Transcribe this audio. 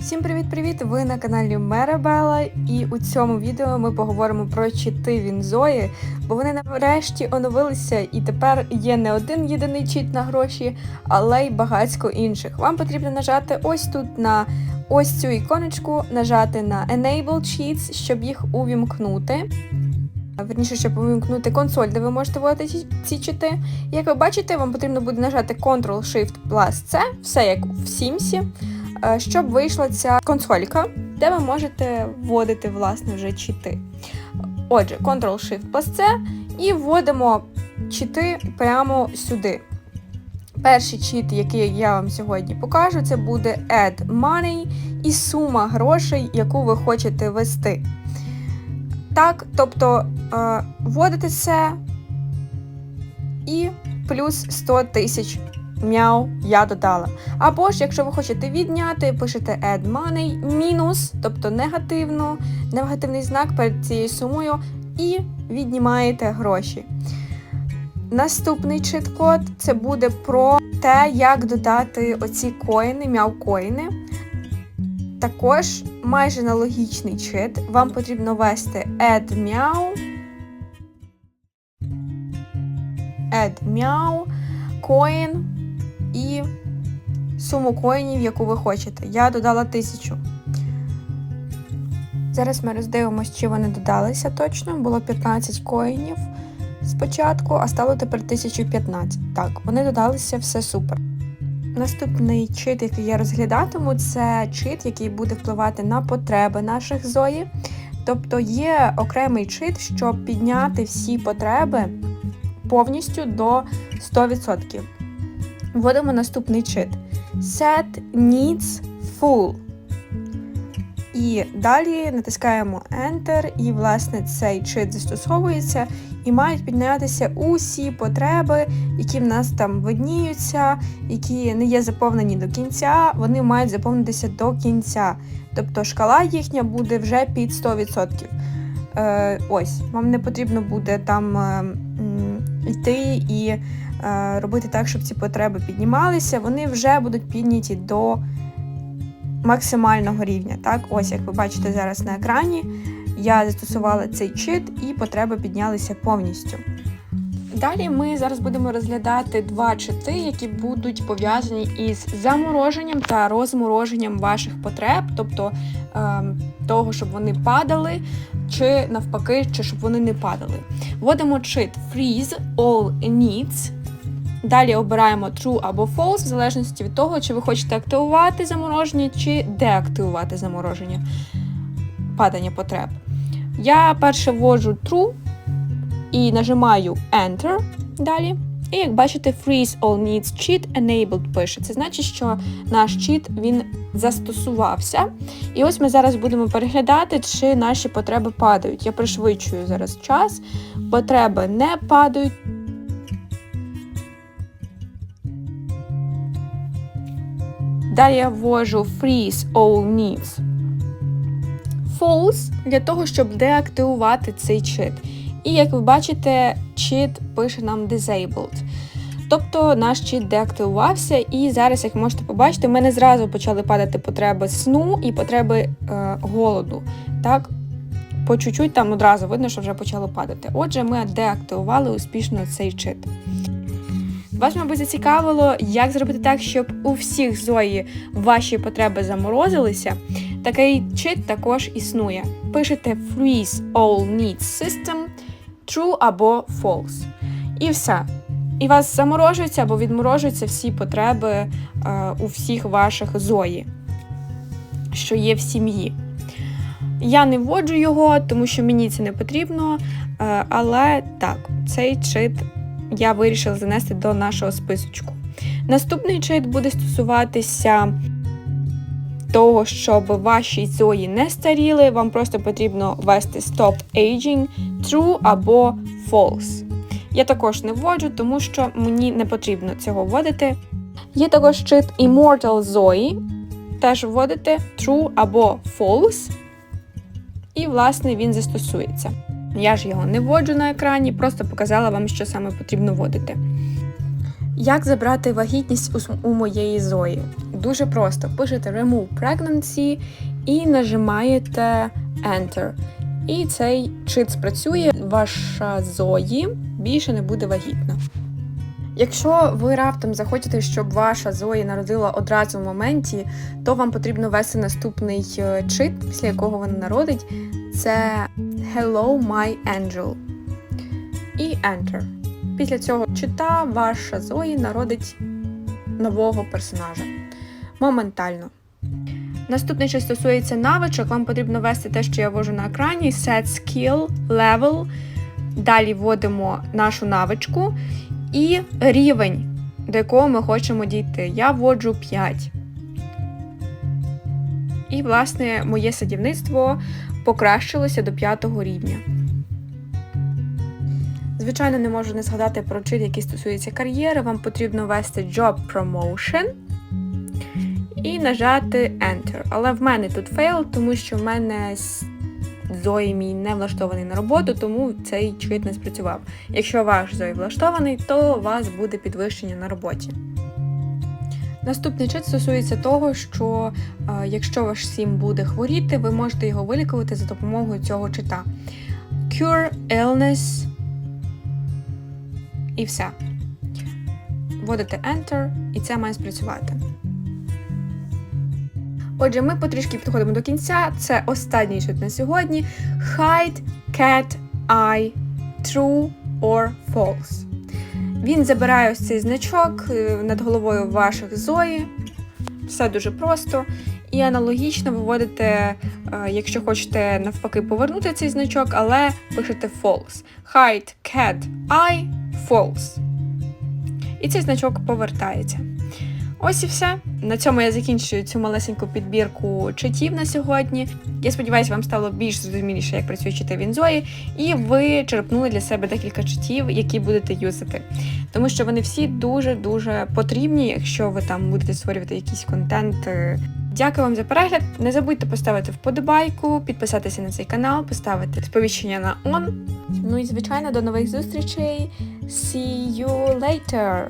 Всім привіт-привіт! Ви на каналі Мерабела, і у цьому відео ми поговоримо про чити Вінзої, бо вони нарешті оновилися, і тепер є не один єдиний чіт на гроші, але й багатько інших. Вам потрібно нажати ось тут на ось цю іконочку, нажати на Enable Cheats, щоб їх увімкнути. Верніше, щоб увімкнути консоль, де ви можете вводити ці, чити. Як ви бачите, вам потрібно буде нажати Ctrl-Shift plus C, все як в Сімсі щоб вийшла ця консолька, де ви можете вводити власне вже чити. Отже, Ctrl-Shift plus C і вводимо чити прямо сюди. Перший чіт, який я вам сьогодні покажу, це буде Add Money і сума грошей, яку ви хочете ввести. Так, тобто е, вводите це і плюс 100 тисяч Мяу, я додала. Або ж, якщо ви хочете відняти, пишете add money, мінус, тобто негативно, негативний знак перед цією сумою, і віднімаєте гроші. Наступний чит-код це буде про те, як додати оці коїни, мяу-коїни. Також майже аналогічний чит. Вам потрібно ввести add meow, add meow, coin і суму коїнів, яку ви хочете. Я додала тисячу. Зараз ми роздивимося, чи вони додалися точно. Було 15 коїнів спочатку, а стало тепер 1015. Так, вони додалися, все супер. Наступний чит, який я розглядатиму, це чит, який буде впливати на потреби наших зої. Тобто є окремий чит, щоб підняти всі потреби повністю до 100%. Вводимо наступний чит. Set needs full. І далі натискаємо Enter, і, власне, цей чит застосовується, і мають піднятися усі потреби, які в нас там видніються, які не є заповнені до кінця, вони мають заповнитися до кінця. Тобто шкала їхня буде вже під 100%. Е, Ось, вам не потрібно буде там е, йти і е, робити так, щоб ці потреби піднімалися, вони вже будуть підняті до максимального рівня. Так, ось як ви бачите зараз на екрані, я застосувала цей чит і потреби піднялися повністю. Далі ми зараз будемо розглядати два чити, які будуть пов'язані із замороженням та розмороженням ваших потреб, тобто е, того, щоб вони падали, чи навпаки, чи щоб вони не падали. Вводимо чит Freeze All Needs. Далі обираємо True або False, в залежності від того, чи ви хочете активувати замороження, чи деактивувати замороження падання потреб. Я перше вводжу True і нажимаю Enter далі. І як бачите, Freeze All Needs Cheat Enabled пише. Це значить, що наш чіт він застосувався. І ось ми зараз будемо переглядати, чи наші потреби падають. Я пришвидшую зараз час. Потреби не падають. Далі я ввожу Freeze All Needs False для того, щоб деактивувати цей чит. І як ви бачите, чит пише нам Disabled. Тобто наш чит деактивувався, і зараз, як можете побачити, в мене зразу почали падати потреби сну і потреби е, голоду. Так, по чуть-чуть там одразу видно, що вже почало падати. Отже, ми деактивували успішно цей чит. Вас, мабуть, зацікавило, як зробити так, щоб у всіх зої ваші потреби заморозилися. Такий чит також існує. Пишете Freeze All Needs System, True або False. І все. І вас заморожуються або відморожуються всі потреби е, у всіх ваших зої, що є в сім'ї. Я не вводжу його, тому що мені це не потрібно. Е, але так, цей чит я вирішила занести до нашого списочку. Наступний чит буде стосуватися того, щоб ваші зої не старіли, вам просто потрібно ввести Stop Aging, True або False. Я також не вводжу, тому що мені не потрібно цього вводити. Є також чит Immortal Zoe, теж вводите True або False. І, власне, він застосується. Я ж його не вводжу на екрані, просто показала вам, що саме потрібно вводити. Як забрати вагітність у моєї Зої? Дуже просто. Пишете Remove Pregnancy і нажимаєте Enter. І цей чит спрацює, ваша Зої більше не буде вагітна. Якщо ви раптом захочете, щоб ваша Зої народила одразу в моменті, то вам потрібно ввести наступний е, чит, після якого вона народить. Це Hello My Angel. І Enter. Після цього чита ваша Зої народить нового персонажа. Моментально. Наступне, що стосується навичок, вам потрібно ввести те, що я ввожу на екрані: Set Skill, Level. Далі вводимо нашу навичку і рівень, до якого ми хочемо дійти. Я вводжу 5. І, власне, моє садівництво покращилося до 5 рівня. Звичайно, не можу не згадати про чит, який стосується кар'єри. Вам потрібно ввести Job Promotion і нажати Enter. Але в мене тут fail, тому що в мене Зої мій не влаштований на роботу, тому цей чит не спрацював. Якщо ваш Зої влаштований, то у вас буде підвищення на роботі. Наступний чит стосується того, що е, якщо ваш сім буде хворіти, ви можете його вилікувати за допомогою цього чита. Cure illness і все. Вводите Enter, і це має спрацювати. Отже, ми потрішки підходимо до кінця. Це останній чит на сьогодні. Hide, cat, eye, true or false. Він забирає ось цей значок е, над головою ваших Зої. Все дуже просто. І аналогічно виводите, е, якщо хочете навпаки повернути цей значок, але пишете false. Hide, cat, eye, false. І цей значок повертається. Ось і все. На цьому я закінчую цю малесеньку підбірку читів на сьогодні. Я сподіваюся, вам стало більш зрозуміліше, як працює чити він Зої, і ви черпнули для себе декілька читів, які будете юзати. Тому що вони всі дуже-дуже потрібні, якщо ви там будете створювати якийсь контент. Дякую вам за перегляд. Не забудьте поставити вподобайку, підписатися на цей канал, поставити сповіщення на on. Ну і звичайно, до нових зустрічей. See you later!